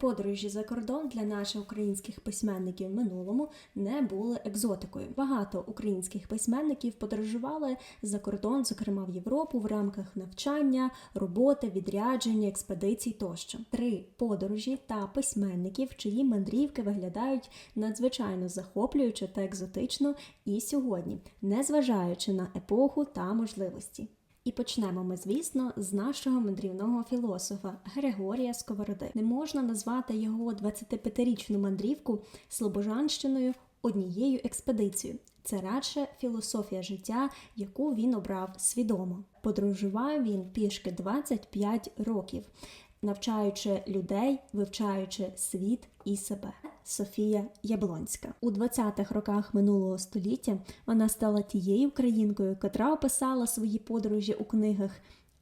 Подорожі за кордон для наших українських письменників в минулому не були екзотикою. Багато українських письменників подорожували за кордон, зокрема в Європу, в рамках навчання, роботи, відрядження, експедицій тощо. Три подорожі та письменників, чиї мандрівки виглядають надзвичайно захоплююче та екзотично і сьогодні, незважаючи на епоху та можливості. І почнемо ми, звісно, з нашого мандрівного філософа Григорія Сковороди. Не можна назвати його 25-річну мандрівку Слобожанщиною однією експедицією. Це радше філософія життя, яку він обрав свідомо. Подорожував він пішки 25 років, навчаючи людей, вивчаючи світ і себе. Софія Яблонська у 20-х роках минулого століття вона стала тією українкою, котра описала свої подорожі у книгах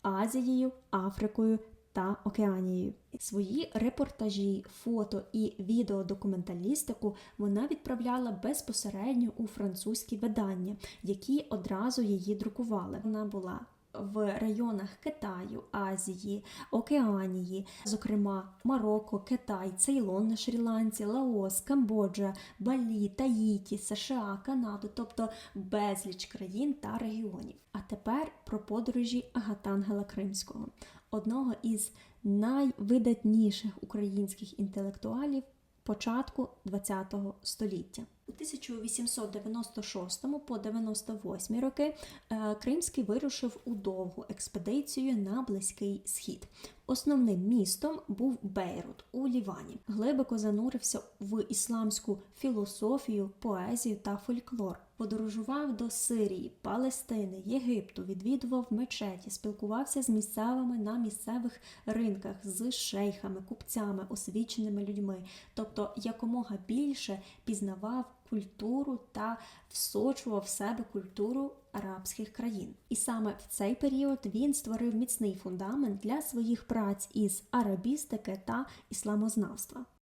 Азією, Африкою та Океанією. Свої репортажі, фото і відеодокументалістику вона відправляла безпосередньо у французькі видання, які одразу її друкували. Вона була в районах Китаю, Азії, Океанії, зокрема Марокко, Китай, Цейлон на Шрі-Ланці, Лаос, Камбоджа, Балі, Таїті, США, Канаду, тобто безліч країн та регіонів. А тепер про подорожі Агатангела Кримського, одного із найвидатніших українських інтелектуалів початку ХХ століття. У 1896 по 98 роки е, Кримський вирушив у довгу експедицію на Близький Схід. Основним містом був Бейрут у Лівані. Глибоко занурився в ісламську філософію, поезію та фольклор. Подорожував до Сирії, Палестини, Єгипту, відвідував мечеті, спілкувався з місцевими на місцевих ринках, з шейхами, купцями, освіченими людьми, тобто якомога більше пізнавав культуру та всочував в себе культуру арабських країн. І саме в цей період він створив міцний фундамент для своїх праць із арабістики та ісламознавства.